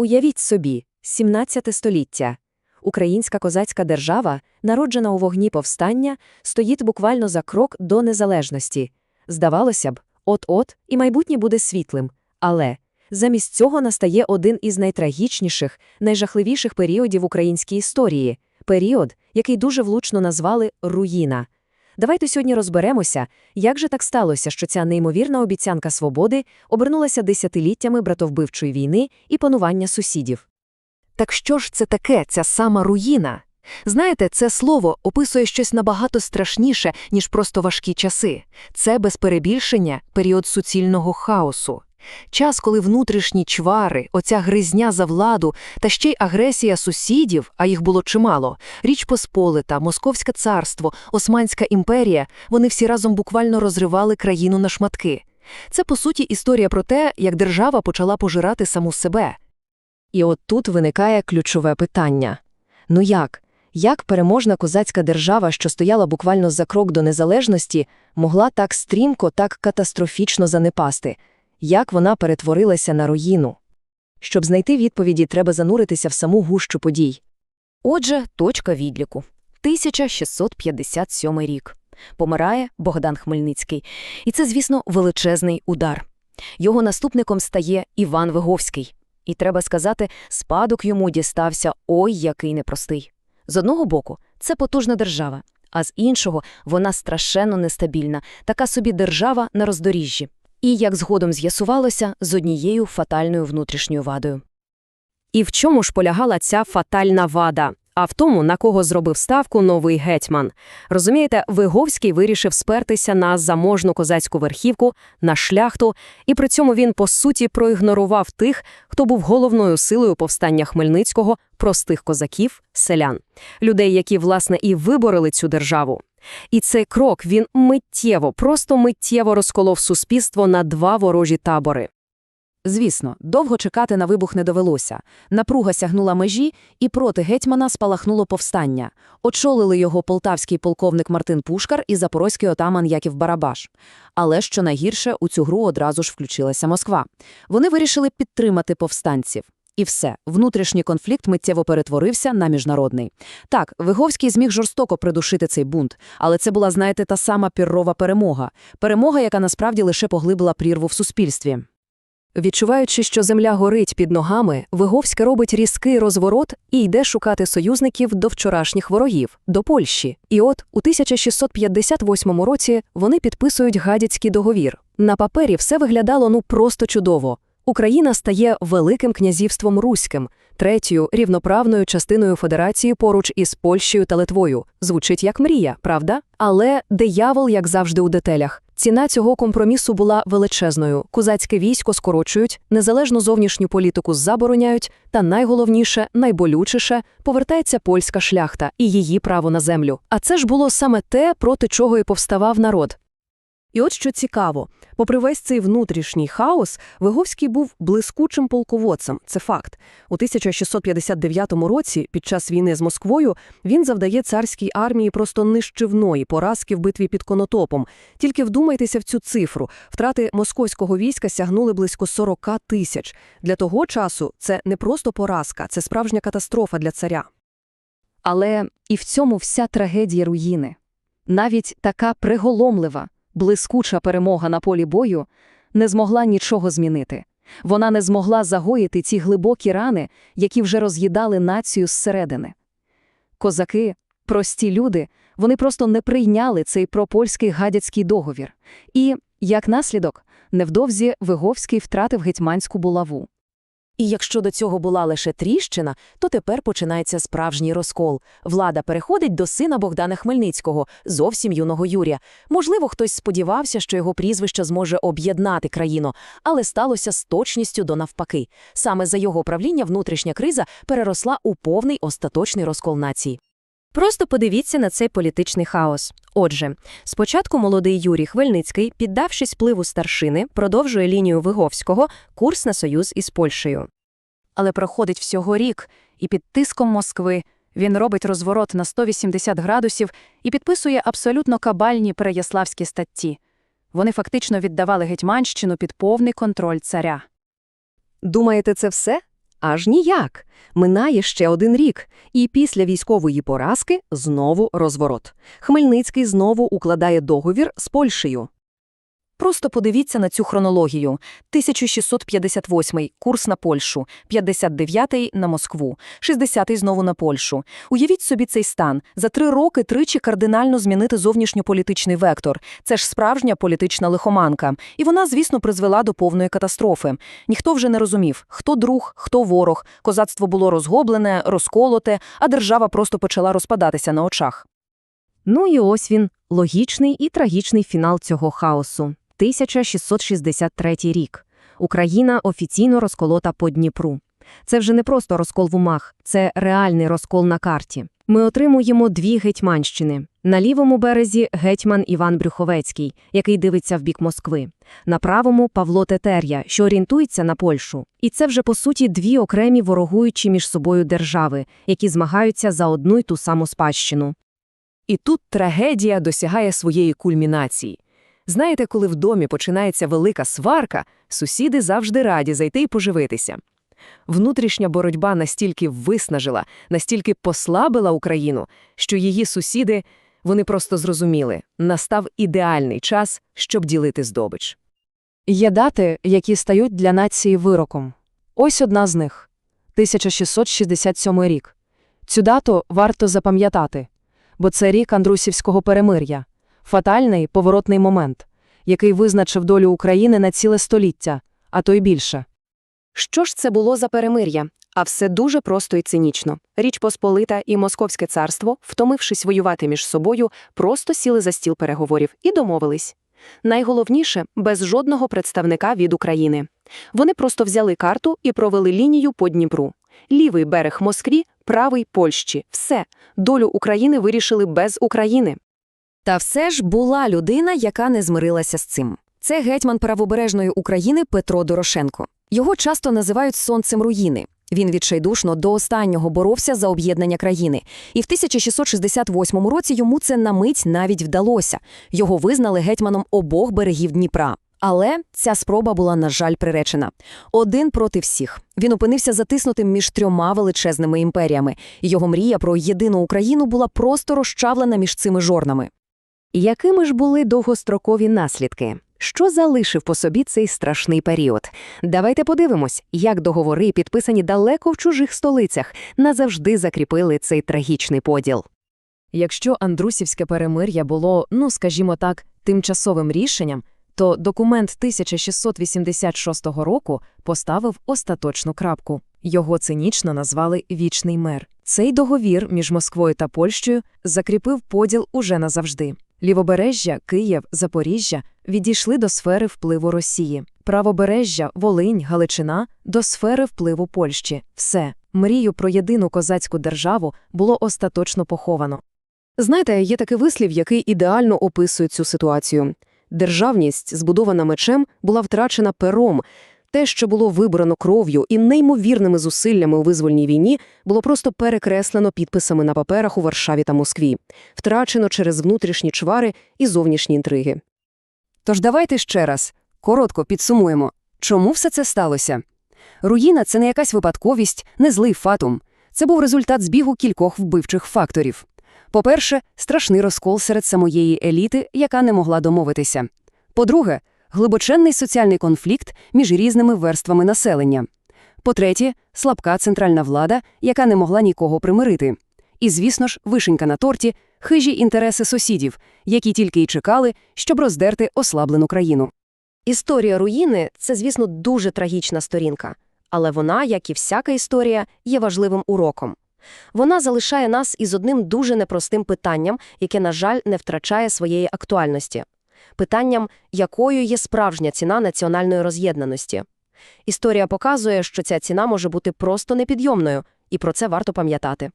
Уявіть собі, 17 століття. Українська козацька держава, народжена у вогні повстання, стоїть буквально за крок до незалежності. Здавалося б, от-от і майбутнє буде світлим. Але замість цього настає один із найтрагічніших, найжахливіших періодів українській історії – період, який дуже влучно назвали «руїна». Давайте сьогодні розберемося, як же так сталося, що ця неймовірна обіцянка свободи обернулася десятиліттями братовбивчої війни і панування сусідів. Так що ж це таке, ця сама руїна? Знаєте, це слово описує щось набагато страшніше, ніж просто важкі часи. Це, без перебільшення, період суцільного хаосу. Час, коли внутрішні чвари, оця гризня за владу та ще й агресія сусідів, а їх було чимало, Річ Посполита, Московське царство, Османська імперія, вони всі разом буквально розривали країну на шматки. Це, по суті, історія про те, як держава почала пожирати саму себе. І от тут виникає ключове питання. Ну як? Як переможна козацька держава, що стояла буквально за крок до незалежності, могла так стрімко, так катастрофічно занепасти? Як вона перетворилася на руїну? Щоб знайти відповіді, треба зануритися в саму гущу подій. Отже, точка відліку. 1657 рік. Помирає Богдан Хмельницький. І це, звісно, величезний удар. Його наступником стає Іван Виговський. І треба сказати, спадок йому дістався ой який непростий. З одного боку, це потужна держава, а з іншого вона страшенно нестабільна, така собі держава на роздоріжжі. І, як згодом з'ясувалося, з однією фатальною внутрішньою вадою. І в чому ж полягала ця фатальна вада? А в тому, на кого зробив ставку новий гетьман. Розумієте, Виговський вирішив спертися на заможну козацьку верхівку, на шляхту, і при цьому він, по суті, проігнорував тих, хто був головною силою повстання Хмельницького, простих козаків, селян, людей, які, власне, і виборили цю державу. І цей крок він миттєво, просто миттєво розколов суспільство на два ворожі табори. Звісно, довго чекати на вибух не довелося. Напруга сягнула межі, і проти гетьмана спалахнуло повстання. Очолили його полтавський полковник Мартин Пушкар і запорозький отаман Яків Барабаш. Але що найгірше, у цю гру одразу ж включилася Москва. Вони вирішили підтримати повстанців. І все, внутрішній конфлікт миттєво перетворився на міжнародний. Так, Виговський зміг жорстоко придушити цей бунт, але це була, знаєте, та сама піррова перемога. Перемога, яка насправді лише поглибила прірву в суспільстві. Відчуваючи, що земля горить під ногами, Виговська робить різкий розворот і йде шукати союзників до вчорашніх ворогів, до Польщі. І от у 1658 році вони підписують гадяцький договір. На папері все виглядало ну просто чудово. Україна стає Великим князівством Руським, третьою рівноправною частиною федерації поруч із Польщею та Литвою. Звучить як мрія, правда? Але диявол, як завжди, у деталях. Ціна цього компромісу була величезною. Козацьке військо скорочують, незалежну зовнішню політику забороняють, та найголовніше, найболючіше повертається польська шляхта і її право на землю. А це ж було саме те, проти чого і повставав народ. І от що цікаво, попри весь цей внутрішній хаос, Виговський був блискучим полководцем, це факт. У 1659 році, під час війни з Москвою, він завдає царській армії просто нищівної поразки в битві під Конотопом. Тільки вдумайтеся в цю цифру. Втрати московського війська сягнули близько 40 тисяч. Для того часу це не просто поразка, це справжня катастрофа для царя. Але і в цьому вся трагедія руїни. Навіть така приголомлива, блискуча перемога на полі бою не змогла нічого змінити. Вона не змогла загоїти ці глибокі рани, які вже роз'їдали націю зсередини. Козаки, прості люди, вони просто не прийняли цей пропольський гадяцький договір. І, як наслідок, невдовзі Виговський втратив гетьманську булаву. І якщо до цього була лише тріщина, то тепер починається справжній розкол. Влада переходить до сина Богдана Хмельницького, зовсім юного Юрія. Можливо, хтось сподівався, що його прізвище зможе об'єднати країну, але сталося з точністю до навпаки. Саме за його правління внутрішня криза переросла у повний остаточний розкол нації. Просто подивіться на цей політичний хаос. Отже, спочатку молодий Юрій Хмельницький, піддавшись впливу старшини, продовжує лінію Виговського курс на союз із Польщею. Але проходить всього рік, і під тиском Москви він робить розворот на 180 градусів і підписує абсолютно кабальні переяславські статті. Вони фактично віддавали Гетьманщину під повний контроль царя. Думаєте, це все? Аж ніяк. Минає ще один рік, і після військової поразки знову розворот. Хмельницький знову укладає договір з Польщею. Просто подивіться на цю хронологію. 1658 – курс на Польщу, 59 – на Москву, 60 – знову на Польщу. Уявіть собі цей стан. За три роки тричі кардинально змінити зовнішньополітичний вектор. Це ж справжня політична лихоманка. І вона, звісно, призвела до повної катастрофи. Ніхто вже не розумів, хто друг, хто ворог. Козацтво було розгоблене, розколоте, а держава просто почала розпадатися на очах. Ну і ось він, логічний і трагічний фінал цього хаосу. 1663 рік. Україна офіційно розколота по Дніпру. Це вже не просто розкол в умах, це реальний розкол на карті. Ми отримуємо дві гетьманщини. На лівому березі гетьман Іван Брюховецький, який дивиться в бік Москви. На правому Павло Тетер'я, що орієнтується на Польщу. І це вже, по суті, дві окремі ворогуючі між собою держави, які змагаються за одну й ту саму спадщину. І тут трагедія досягає своєї кульмінації. Знаєте, коли в домі починається велика сварка, сусіди завжди раді зайти і поживитися. Внутрішня боротьба настільки виснажила, настільки послабила Україну, що її сусіди, вони просто зрозуміли, настав ідеальний час, щоб ділити здобич. Є дати, які стають для нації вироком. Ось одна з них – 1667 рік. Цю дату варто запам'ятати, бо це рік Андрусівського перемир'я, фатальний поворотний момент, який визначив долю України на ціле століття, а то й більше. Що ж це було за перемир'я? А все дуже просто і цинічно. Річ Посполита і Московське царство, втомившись воювати між собою, просто сіли за стіл переговорів і домовились. Найголовніше – без жодного представника від України. Вони просто взяли карту і провели лінію по Дніпру. Лівий берег Москві, правий Польщі. Все. Долю України вирішили без України. Та все ж була людина, яка не змирилася з цим. Це гетьман правобережної України Петро Дорошенко. Його часто називають сонцем руїни. Він відчайдушно до останнього боровся за об'єднання країни. І в 1668 році йому це на мить навіть вдалося. Його визнали гетьманом обох берегів Дніпра. Але ця спроба була, на жаль, приречена. Один проти всіх. Він опинився затиснутим між трьома величезними імперіями. Його мрія про єдину Україну була просто розчавлена між цими жорнами. Якими ж були довгострокові наслідки? Що залишив по собі цей страшний період? Давайте подивимось, як договори, підписані далеко в чужих столицях, назавжди закріпили цей трагічний поділ. Якщо Андрусівське перемир'я було, ну скажімо так, тимчасовим рішенням, то документ 1686 року поставив остаточну крапку. Його цинічно назвали «Вічний мир». Цей договір між Москвою та Польщею закріпив поділ уже назавжди. Лівобережжя, Київ, Запоріжжя відійшли до сфери впливу Росії. Правобережжя, Волинь, Галичина – до сфери впливу Польщі. Все. Мрію про єдину козацьку державу було остаточно поховано. Знаєте, є такий вислів, який ідеально описує цю ситуацію. Державність, збудована мечем, була втрачена пером. Те, що було вибрано кров'ю і неймовірними зусиллями у визвольній війні, було просто перекреслено підписами на паперах у Варшаві та Москві, втрачено через внутрішні чвари і зовнішні інтриги. Тож давайте ще раз коротко підсумуємо, чому все це сталося. Руїна – це не якась випадковість, не злий фатум. Це був результат збігу кількох вбивчих факторів. По-перше, страшний розкол серед самої еліти, яка не могла домовитися. По-друге, глибоченний соціальний конфлікт між різними верствами населення. По-третє, слабка центральна влада, яка не могла нікого примирити. І, звісно ж, вишенька на торті – хижі інтереси сусідів, які тільки й чекали, щоб роздерти ослаблену країну. Історія руїни – це, звісно, дуже трагічна сторінка. Але вона, як і всяка історія, є важливим уроком. Вона залишає нас із одним дуже непростим питанням, яке, на жаль, не втрачає своєї актуальності. Питанням, якою є справжня ціна національної роз'єднаності. Історія показує, що ця ціна може бути просто непідйомною, і про це варто пам'ятати.